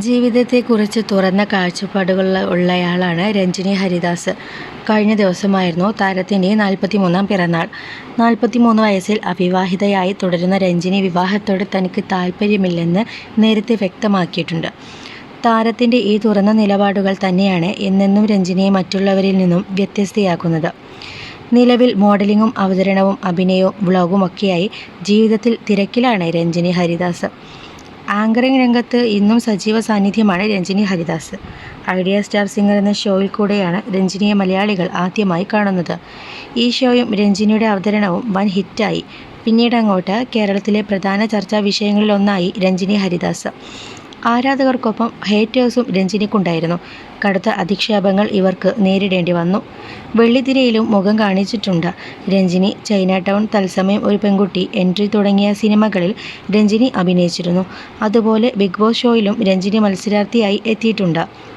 ജീവിതത്തെക്കുറിച്ച് തുറന്ന കാഴ്ചപ്പാടുകൾ ഉള്ളയാളാണ് രഞ്ജിനി ഹരിദാസ്. കഴിഞ്ഞ ദിവസമായിരുന്നു താരത്തിന്റെ നാൽപ്പത്തിമൂന്നാം പിറന്നാൾ. നാൽപ്പത്തിമൂന്ന് വയസ്സിൽ അവിവാഹിതയായി തുടരുന്ന രഞ്ജിനി വിവാഹത്തോട് തനിക്ക് താല്പര്യമില്ലെന്ന് നേരത്തെ വ്യക്തമാക്കിയിട്ടുണ്ട്. താരത്തിന്റെ ഈ തുറന്ന നിലപാടുകൾ തന്നെയാണ് എന്നെന്നും രഞ്ജിനിയെ മറ്റുള്ളവരിൽ നിന്നും വ്യത്യസ്തയാക്കുന്നത്. നിലവിൽ മോഡലിങ്ങും അവതരണവും അഭിനയവും വ്ളോഗുമൊക്കെയായി ജീവിതത്തിൽ തിരക്കിലാണ് രഞ്ജിനി ഹരിദാസ്. ആങ്കറിംഗ് രംഗത്ത് ഇന്നും സജീവ സാന്നിധ്യമാണ് Ranjini Haridas. Idea star singer എന്ന ഷോയിൽ കൂടെയാണ് രഞ്ജിനിയെ മലയാളികൾ ആദ്യമായി കാണുന്നത്. ഈ ഷോയും രഞ്ജിനിയുടെ അവതരണവും വൻ ഹിറ്റായി. പിന്നീട് അങ്ങോട്ട് കേരളത്തിലെ പ്രധാന ചർച്ചാ വിഷയങ്ങളിലൊന്നായി രഞ്ജിനി ഹരിദാസ്. ആരാധകർക്കൊപ്പം ഹേറ്റേഴ്സും രഞ്ജിനിക്കുണ്ടായിരുന്നു. കടുത്ത അധിക്ഷേപങ്ങൾ ഇവർക്ക് നേരിടേണ്ടി വന്നു. വെള്ളിത്തിരയിലും മുഖം കാണിച്ചിട്ടുണ്ട്. രഞ്ജിനി ചൈന ടൗൺ തത്സമയം ഒരു പെൺകുട്ടി എൻട്രി തുടങ്ങിയ സിനിമകളിൽ രഞ്ജിനി അഭിനയിച്ചിരുന്നു. അതുപോലെ ബിഗ് ബോസ് ഷോയിലും രഞ്ജിനി മത്സരാർത്ഥിയായി എത്തിയിട്ടുണ്ട്.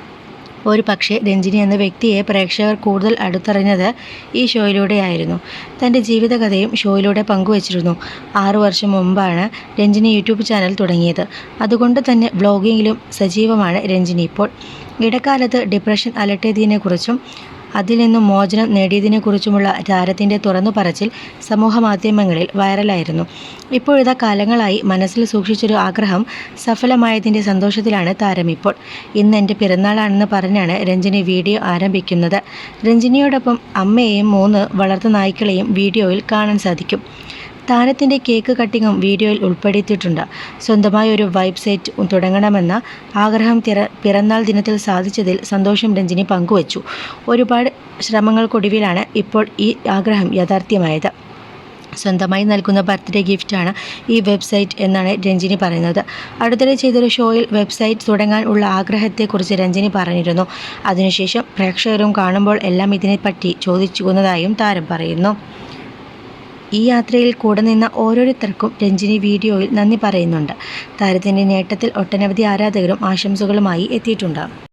ഒരു പക്ഷേ രഞ്ജിനി എന്ന വ്യക്തിയെ പ്രേക്ഷകർ കൂടുതൽ അടുത്തറിഞ്ഞത് ഈ ഷോയിലൂടെയായിരുന്നു. തന്റെ ജീവിതകഥയും ഷോയിലൂടെ പങ്കുവച്ചിരുന്നു. ആറു വർഷം മുമ്പാണ് രഞ്ജിനി യൂട്യൂബ് ചാനൽ തുടങ്ങിയത്. അതുകൊണ്ട് തന്നെ വ്ളോഗിങ്ങിലും സജീവമാണ് രഞ്ജിനി ഇപ്പോൾ. ഇടക്കാലത്ത് ഡിപ്രഷൻ അലട്ടിയതിനെക്കുറിച്ചും അതിൽ നിന്നും മോചനം നേടിയതിനെക്കുറിച്ചുമുള്ള താരത്തിന്റെ തുറന്നു പറച്ചിൽ സമൂഹമാധ്യമങ്ങളിൽ വൈറലായിരുന്നു. ഇപ്പോഴിതാ കാലങ്ങളായി മനസ്സിൽ സൂക്ഷിച്ചൊരു ആഗ്രഹം സഫലമായതിന്റെ സന്തോഷത്തിലാണ് താരം ഇപ്പോൾ. ഇന്ന് എന്റെ പിറന്നാളാണെന്ന് പറഞ്ഞാണ് രഞ്ജിനി വീഡിയോ ആരംഭിക്കുന്നത്. രഞ്ജിനിയോടൊപ്പം അമ്മയെയും മൂന്ന് വളർത്തു നായ്ക്കളെയും വീഡിയോയിൽ കാണാൻ സാധിക്കും. താരത്തിന്റെ കേക്ക് കട്ടിങ്ങും വീഡിയോയിൽ ഉൾപ്പെടുത്തിയിട്ടുണ്ട്. സ്വന്തമായ ഒരു വെബ്സൈറ്റ് തുടങ്ങണമെന്ന ആഗ്രഹം പിറന്നാൾ ദിനത്തിൽ സാധിച്ചതിൽ സന്തോഷം രഞ്ജിനി പങ്കുവച്ചു. ഒരുപാട് ശ്രമങ്ങൾക്കൊടുവിലാണ് ഇപ്പോൾ ഈ ആഗ്രഹം യാഥാർത്ഥ്യമായത്. സ്വന്തമായി നൽകുന്ന ബർത്ത്ഡേ ഗിഫ്റ്റാണ് ഈ വെബ്സൈറ്റ് എന്നാണ് രഞ്ജിനി പറയുന്നത്. അടുത്തിടെ ചെയ്തൊരു ഷോയിൽ വെബ്സൈറ്റ് തുടങ്ങാൻ ഉള്ള ആഗ്രഹത്തെക്കുറിച്ച് രഞ്ജിനി പറഞ്ഞിരുന്നു. അതിനുശേഷം പ്രേക്ഷകരും കാണുമ്പോൾ എല്ലാം ഇതിനെപ്പറ്റി ചോദിച്ചുകുന്നതായും താരം പറയുന്നു. ഈ യാത്രയിൽ കൂടെ നിന്ന ഓരോരുത്തർക്കും രഞ്ജിനി വീഡിയോയിൽ നന്ദി പറയുന്നുണ്ട്. താരത്തിന്റെ നേട്ടത്തിൽ ഒട്ടനവധി ആരാധകരും ആശംസകളുമായി എത്തിയിട്ടുണ്ട്